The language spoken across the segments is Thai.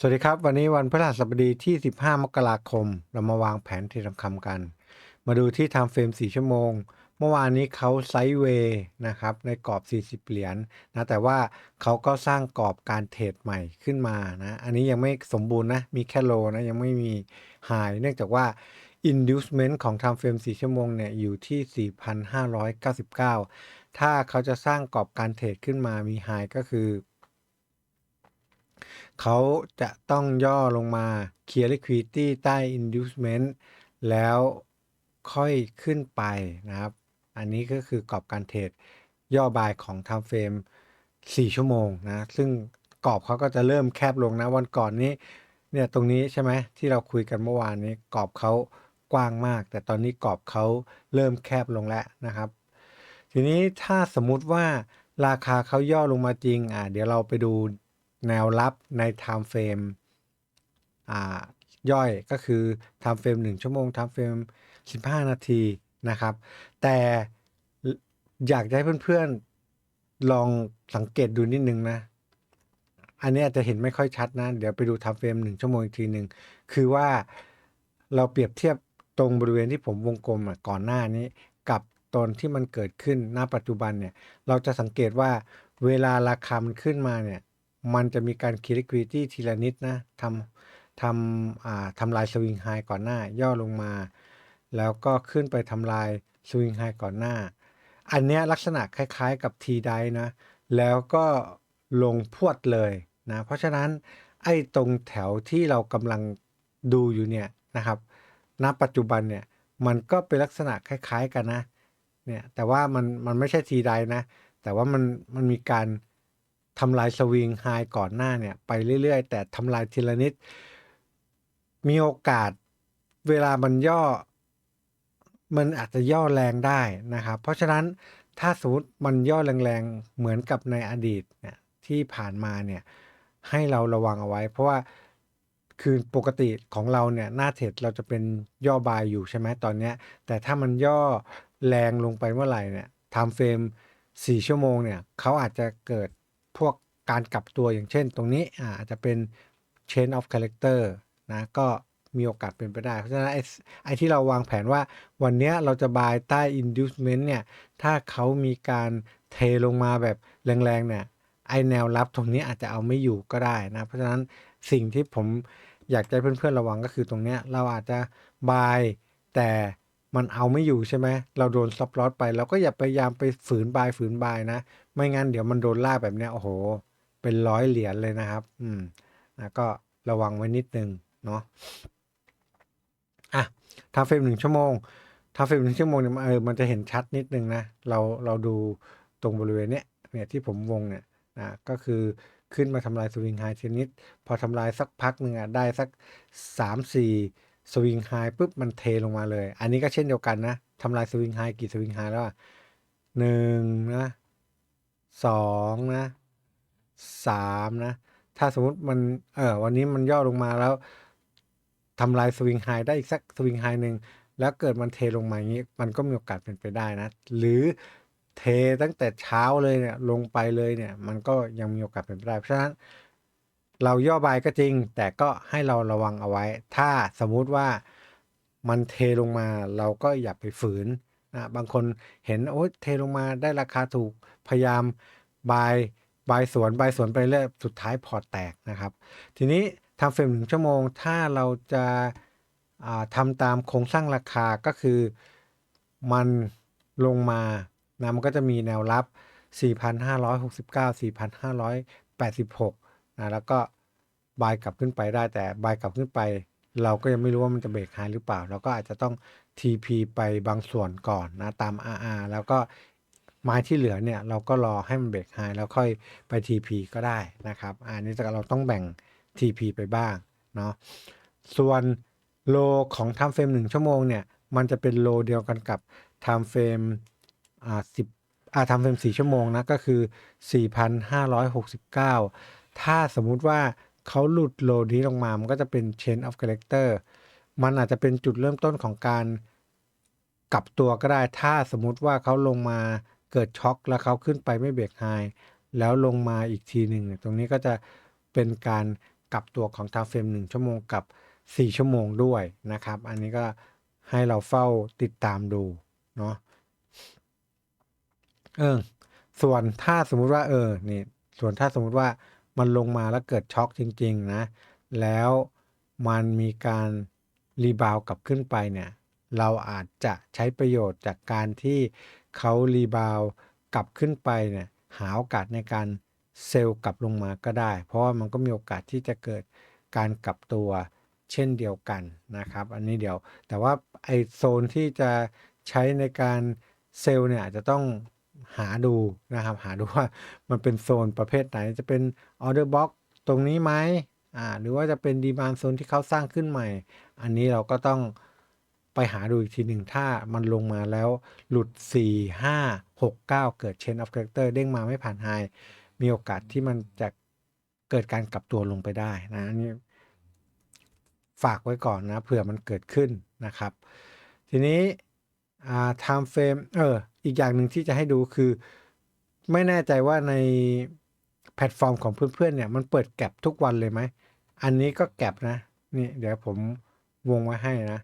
สวัสดีครับ วันนี้วันพฤหัสบดีที่ 15 มกราคม เรามาวางแผนเทรดทองคำกัน มาดูที่ time frame 4ชั่วโมง เมื่อวานนี้เขาไซด์เวย์นะครับในกรอบ 40 เหรียญนะแต่ว่าเขาก็สร้างกรอบการเทรดใหม่ขึ้นมานะอันนี้ยังไม่สมบูรณ์นะ มีแค่โลนะ ยังไม่มีไฮเนื่องจากว่า inducement ของ time frame 4ชั่วโมงเนี่ยอยู่ที่ 4,599 ถ้าเขาจะสร้างกรอบการเทรดขึ้นมามีไฮก็คือ เขาจะต้องย่อลงมา clear liquidity ใต้ inducement แล้วค่อยขึ้นไปนะครับ อันนี้ก็คือกรอบการเทรดย่อบายของ time frame 4 ชั่วโมงนะ ซึ่งกรอบเขาก็จะเริ่มแคบลงนะ วันก่อนนี้เนี่ยตรงนี้ใช่ไหมที่เราคุยกันเมื่อวานนี้กรอบเขากว้างมาก แต่ตอนนี้กรอบเขาเริ่มแคบลงแล้วนะครับ ทีนี้ถ้าสมมุติว่าราคาเขาย่อลงมาจริงอ่าเดี๋ยวเราไปดู แนวรับใน time frame ย่อยก็คือ time frame 1 ชั่วโมง time frame 15 นาทีนะครับ แต่อยากจะให้เพื่อนๆ ลองสังเกตดูนิดนึงนะ อันนี้อาจจะเห็นไม่ค่อยชัดนะ เดี๋ยวไปดู time frame 1 ชั่วโมงอีกทีหนึ่งคือว่าเราเปรียบเทียบตรงบริเวณที่ผมวงกลมก่อนหน้านี้กับตอนที่มันเกิดขึ้นณปัจจุบันเนี่ย เราจะสังเกตว่าเวลาราคามันขึ้นมาเนี่ย มันจะมีการ clear liquidity ทีละนิดนะทำทำทำลายสวิงไฮก่อนหน้า ย่อลงมา แล้วก็ขึ้นไปทำลายสวิงไฮก่อนหน้า อันนี้ลักษณะคล้ายๆกับ T ไดนะ แล้วก็ลงพวดเลยนะ เพราะฉะนั้นไอ้ตรงแถวที่เรากำลังดูอยู่เนี่ยนะครับณปัจจุบันเนี่ยมันก็เป็นลักษณะคล้าย ๆกันนะเนี่ยแต่ว่ามันมันไม่ใช่ทีไดนะ แต่ว่ามันมันมีการ ทำลายสวิงไฮก่อนหน้าเนี่ยไปเรื่อยๆ แต่ทำลายทีละนิด มีโอกาสเวลามันย่อ มันอาจจะย่อแรงได้นะครับ เพราะฉะนั้นถ้าสมมติมันย่อแรงๆ เหมือนกับในอดีตเนี่ยที่ผ่านมาเนี่ยให้เราระวังเอาไว้ เพราะว่าคือปกติของเราเนี่ยหน้าเทรดเราจะเป็นย่อบายอยู่ใช่ไหมตอนเนี้ย แต่ถ้ามันย่อแรงลงไปเมื่อไหร่เนี่ยทม์เฟรม4ชั่วโมงเนี่ยเขาอาจจะเกิด พวกการกลับตัวอย่างเช่นตรงนี้อาอาจจะเป็น chain of character นะก็มีโอกาสเป็นไปได้ เพราะฉะนั้นไอ้ไอที่เราวางแผนว่าวันนี้เราจะบายใต้ inducement เนี่ย ถ้าเขามีการเทลงมาแบบแรงๆเนี่ยไอแนวรับตรงนี้อาจจะเอาไม่อยู่ก็ได้นะ เพราะฉะนั้นสิ่งที่ผมอยากจะให้เพื่อนๆระวังก็คือตรงนี้เราอาจจะบายแต่ มันเอาไม่อยู่ใช่ไหมเราโดนซับลอสไปเราก็อย่าพยายามไปฝืนบายฝืนบายนะ ไม่งั้นเดี๋ยวมันโดนลากแบบเนี้ยโอ้โห เป็นร้อยเหรียญเลยนะครับ อืมนะก็ระวังไว้นิดนึงเนาะอะทำเฟรมหนึ่งชั่วโมงทำเฟรมหนึ่งชั่วโมงเนี่ยเออมันจะเห็นชัดนิดนึงนะเราเราดูตรงบริเวณเนี้ยเนี่ยที่ผมวงเนี่ยนะก็คือขึ้นมาทำลายสวิงไฮชนิด พอทำลายสักพักหนึ่งอะได้สักสาม สวิงไฮปุ๊บมันเทลงมาเลย อันนี้ก็เช่นเดียวกันนะทำลายสวิงไฮกี่สวิงไฮแล้วอะหนึ่งนะสองนะสามนะ ถ้าสมมติมันเออวันนี้มันย่อลงมาแล้วทำลายสวิงไฮได้อีกสักสวิงไฮหนึ่งแล้วเกิดมันเทลงมาอย่างนี้ มันก็มีโอกาสเป็นไปได้นะ หรือเทตั้งแต่เช้าเลยเนี่ยลงไปเลยเนี่ย มันก็ยังมีโอกาสเป็นไปได้เพราะฉะนั้น เราย่อบายก็จริง แต่ก็ให้เราระวังเอาไว้ ถ้าสมมุติว่ามันเทลงมาเราก็อย่าไปฝืนนะบางคนเห็นโอ้เทลงมาได้ราคาถูกพยายามบายบายสวนบายสวนไปเรื่อยสุดท้ายพอแตกนะครับ ทีนี้ทำเฟรมหนึ่งชั่วโมง ถ้าเราจะทำตามโครงสร้างราคาก็คือมันลงมานะมันก็จะมีแนวรับ 4,569 4,586 นะแล้วก็บายกลับขึ้นไปได้แต่บายกลับขึ้นไป เราก็ยังไม่รู้ว่ามันจะเบรกไฮหรือเปล่า เราก็อาจจะต้อง TP ไปบางส่วนก่อนนะตาม RR แล้วก็ไม้ที่เหลือเนี่ยเราก็รอให้มันเบรกไฮแล้วค่อยไป TP ก็ได้นะครับ อันนี้เราต้องแบ่ง TP ไปบ้างเนาะส่วนโลของ time frame 1ชั่วโมงเนี่ยมันจะเป็นโลเดียวกันกับ time frame อ่าสิบอ่า time frame 4ชั่วโมงนะก็คือ 4,569 ถ้าสมมุติว่าเขาหลุดโลนี้ลงมา มันก็จะเป็น chain of character มันอาจจะเป็นจุดเริ่มต้นของการกลับตัวก็ได้ ถ้าสมมุติว่าเขาลงมาเกิดช็อคแล้วเขาขึ้นไปไม่เบรกไฮแล้วลงมาอีกทีหนึ่ง ตรงนี้ก็จะเป็นการกลับตัวของ time frame 1ชั่วโมงกับ 4 ชั่วโมงด้วยนะครับ อันนี้ก็ให้เราเฝ้าติดตามดูเนาะเออส่วนถ้าสมมุติว่าเออนี่ส่วนถ้าสมมุติว่า มันลงมาแล้วเกิดช็อกจริง ๆ นะ แล้วมันมีการรีบาวกลับขึ้นไปเนี่ย เราอาจจะใช้ประโยชน์จากการที่เขารีบาวกลับขึ้นไปเนี่ย หาโอกาสในการเซลล์กลับลงมาก็ได้ เพราะว่ามันก็มีโอกาสที่จะเกิดการกลับตัวเช่นเดียวกันนะครับ อันนี้เดี๋ยว แต่ว่าไอโซนที่จะใช้ในการเซลล์เนี่ยอาจจะต้อง หาดูนะครับ หาดูว่ามันเป็นโซนประเภทไหนจะเป็นออเดอร์บ็อกตรงนี้ไหมอ่าหรือว่าจะเป็นดีมานโซนที่เขาสร้างขึ้นใหม่ อันนี้เราก็ต้องไปหาดูอีกทีหนึ่งถ้ามันลงมาแล้วหลุด 4 5 6 9 เกิด Chain of Character เด้งมาไม่ผ่านไฮมีโอกาสที่มันจะเกิดการกลับตัวลงไปได้นะอันนี่ฝากไว้ก่อนนะเผื่อมันเกิดขึ้นนะครับ ทีนี้ อ่า time frame เออ อีกอย่างหนึ่งที่จะให้ดูคือ ไม่แน่ใจว่าในแพลตฟอร์มของเพื่อนๆเนี่ย มันเปิดแก็บทุกวันเลยไหม อันนี้ก็แก็บนะ นี่ เดี๋ยวผมวงไว้ให้นะ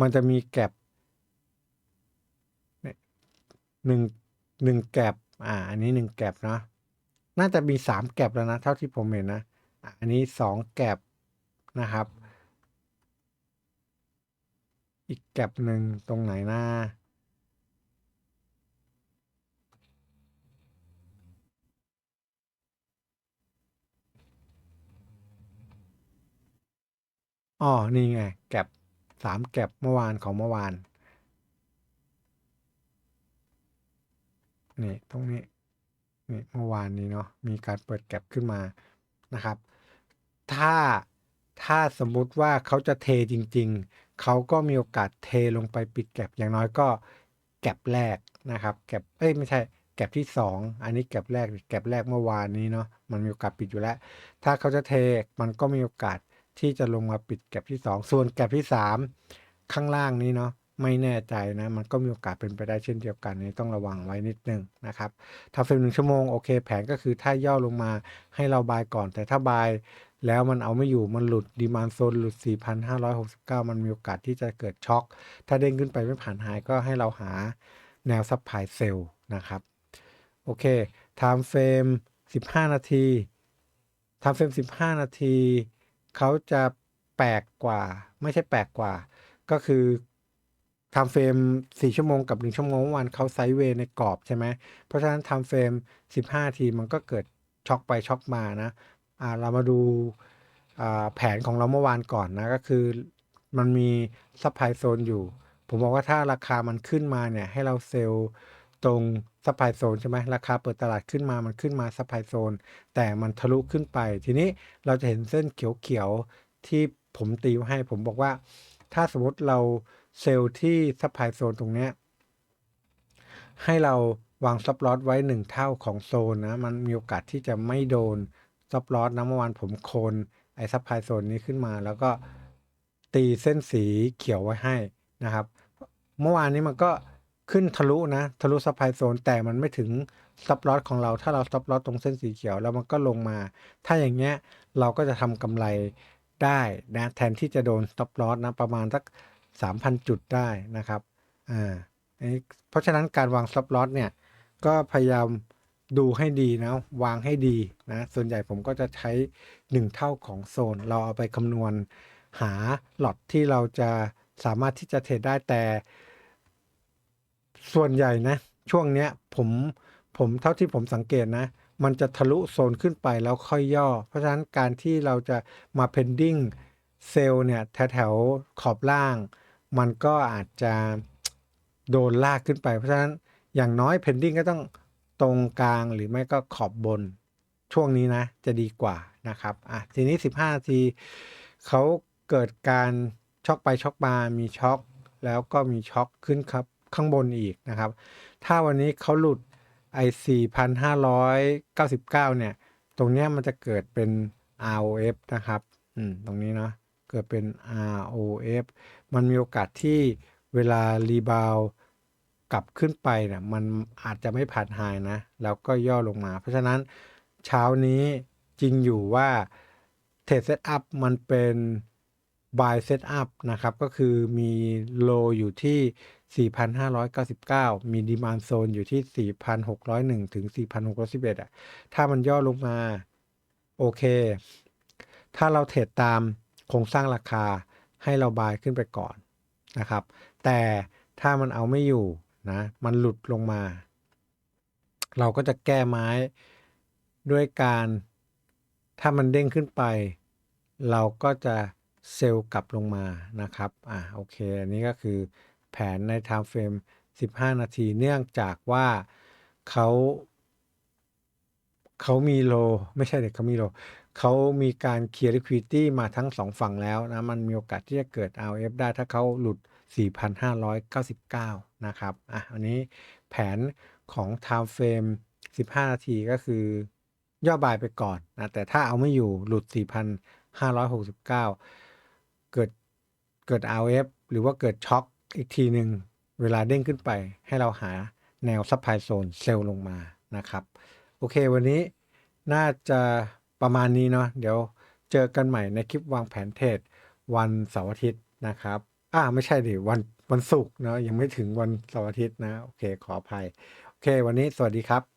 มันจะมีแก็บหนึ่งหนึ่งแก็บอ่า อันนี้หนึ่งแก็บเนาะน่าจะมีสามแก็บแล้วนะ เท่าที่ผมเห็นนะ อันนี้สองแก็บนะครับ อีกแก็บหนึ่งตรงไหนหน้า อ๋อ นี่ไง แก็บสามแก็บเมื่อวานของเมื่อวาน นี่ตรงนี้ นี่เมื่อวานนี้เนาะ มีการเปิดแก็บขึ้นมานะครับ ถ้า ถ้าสมมุติว่าเขาจะเทจริง ๆ เขาก็มีโอกาสเทลงไปปิดแก็บอย่างน้อยก็แก็บแรกนะครับแก็บเอ้ยไม่ใช่แก็บที่ 2 อันนี้แก็บแรกแก็บแรกเมื่อวานนี้เนาะมันมีโอกาสปิดอยู่แล้ว ถ้าเขาจะเทมันก็มีโอกาสที่จะลงมาปิดแก็บที่ 2 ส่วนแก็บที่ 3 ข้างล่างนี้เนาะไม่แน่ใจนะ มันก็มีโอกาสเป็นไปได้เช่นเดียวกันนี้ต้องระวังไว้นิดนึงนะครับถ้าเฟรมหนึ่งชั่วโมงโอเค แผนก็คือถ้าย่อลงมาให้เราบายก่อน แต่ถ้าบาย แล้วมันเอาไม่อยู่มันหลุดดีมานโซนหลุด 4,569 มันมีโอกาสที่จะเกิดช็อค ถ้าเด้งขึ้นไปไม่ผ่านไฮก็ให้เราหาแนวซับไพลายเซลล์นะครับ โอเค time frame 15 นาที time frame 15 นาที เขาจะแปลกกว่า ไม่ใช่แปลกกว่า ก็คือ time frame 4ชั่วโมงกับ 1 ชั่วโมงเมื่อวันเขาไซด์เวย์ในกรอบใช่ไหม เพราะฉะนั้น time frame 15นาทีมันก็เกิดช็อคไปช็อคมานะ เรามาดูแผนของเราเมื่อวานก่อนนะก็คือมันมีซัพพลายโซนอยู่ ผมบอกว่าถ้าราคามันขึ้นมาเนี่ยให้เราเซลล์ตรงซัพพลายโซนใช่ไหมราคาเปิดตลาดขึ้นมามันขึ้นมาซัพพลายโซนแต่มันทะลุขึ้นไป ทีนี้เราจะเห็นเส้นเขียวๆที่ผมตีไว้ให้ผมบอกว่า ถ้าสมมติเราเซลล์ที่ซัพพลายโซนตรงเนี้ยให้เราวางซับลอสไว้หนึ่งเท่าของโซนนะมันมีโอกาสที่จะไม่โดน ซับลอสนะเมื่อวานผมโคนไอ้ซับไพโซนนี้ขึ้นมา แล้วก็ตีเส้นสีเขียวไว้ให้นะครับ เมื่อวานนี้มันก็ขึ้นทะลุนะ ทะลุซับไพโซนแต่มันไม่ถึงซับลอสของเรา ถ้าเราซับลอสตรงเส้นสีเขียวแล้วมันก็ลงมา ถ้าอย่างเงี้ยเราก็จะทำกำไรได้นะแทนที่จะโดนซับลอสนะประมาณสัก3,000 จุดได้นะครับอ่าเพราะฉะนั้นการวางซับลอสเนี่ยก็พยายาม ดูให้ดีนะ วางให้ดีนะ ส่วนใหญ่ผมก็จะใช้ 1 เท่าของโซน เราเอาไปคำนวณหาหลอตที่เราจะสามารถที่จะเทรดได้แต่ ส่วนใหญ่นะ ช่วงเนี้ยผมผมเท่าที่ผมสังเกตนะ มันจะทะลุโซนขึ้นไปแล้วค่อยย่อ เพราะฉะนั้นการที่เราจะมา pending เซลล์เนี่ยแถวๆขอบล่าง มันก็อาจจะโดนลากขึ้นไป เพราะฉะนั้นอย่างน้อย pending ก็ต้อง ตรงกลางหรือไม่ก็ขอบบน ช่วงนี้นะจะดีกว่านะครับอะทีนี้ 15นาทีเขาเกิดการช็อกไปช็อกมา มีช็อก แล้วก็มีช็อกขึ้นครับข้างบนอีกนะครับ ถ้าวันนี้เขาหลุดไอ4,599 เนี่ย ตรงเนี้ยมันจะเกิดเป็น ROF นะครับ อืม ตรงนี้เนาะ เกิดเป็น ROF มันมีโอกาสที่เวลารีบาว กลับขึ้นไปเนี่ยมันอาจจะไม่ผ่านไฮนะ แล้วก็ย่อลงมา เพราะฉะนั้นเช้านี้จริงอยู่ว่าเทรดเซตอัพมันเป็น buy set up นะครับ ก็คือมี low อยู่ที่ 4,599 มี demand zone อยู่ที่ 4,601 ถึง 4,611อะ ถ้ามันย่อลงมา โอเค ถ้าเราเทรดตามโครงสร้างราคาให้เราบายขึ้นไปก่อนนะครับ แต่ถ้ามันเอาไม่อยู่ นะ มันหลุดลงมา เราก็จะแก้ไม้ด้วยการถ้ามันเด้งขึ้นไป เราก็จะเซลล์กลับลงมานะครับ อ่าโอเค อันนี้ก็คือแผนใน time frame 15 นาทีเนื่องจากว่าเขาเขามีโล ไม่ใช่เด็กเขามีโลเขามีการเคลียร์ liquidity มาทั้งสองฝั่งแล้วนะ มันมีโอกาสที่จะเกิด RF ได้ถ้าเขาหลุด 4,599 นะครับอะอันนี้แผนของ time frame 15 นาทีก็คือย่อบายไปก่อนนะแต่ถ้าเอาไม่อยู่หลุด 4,569 เกิดเกิด RF หรือว่าเกิดช็อคอีกทีหนึ่งเวลาเด้งขึ้นไปให้เราหาแนวซั p พลายโซนเซลล์ลงมานะครับ โอเควันนี้น่าจะประมาณนี้เนาะเดี๋ยวเจอกันใหม่ในคลิปวางแผนเทรดวันเสาร์อาทิตย์นะครับ อ่าไม่ใช่ดิวันวันศุกร์เนาะยังไม่ถึงวันเสาร์อาทิตย์นะ โอเคขออภัย โอเค วันนี้สวัสดีครับ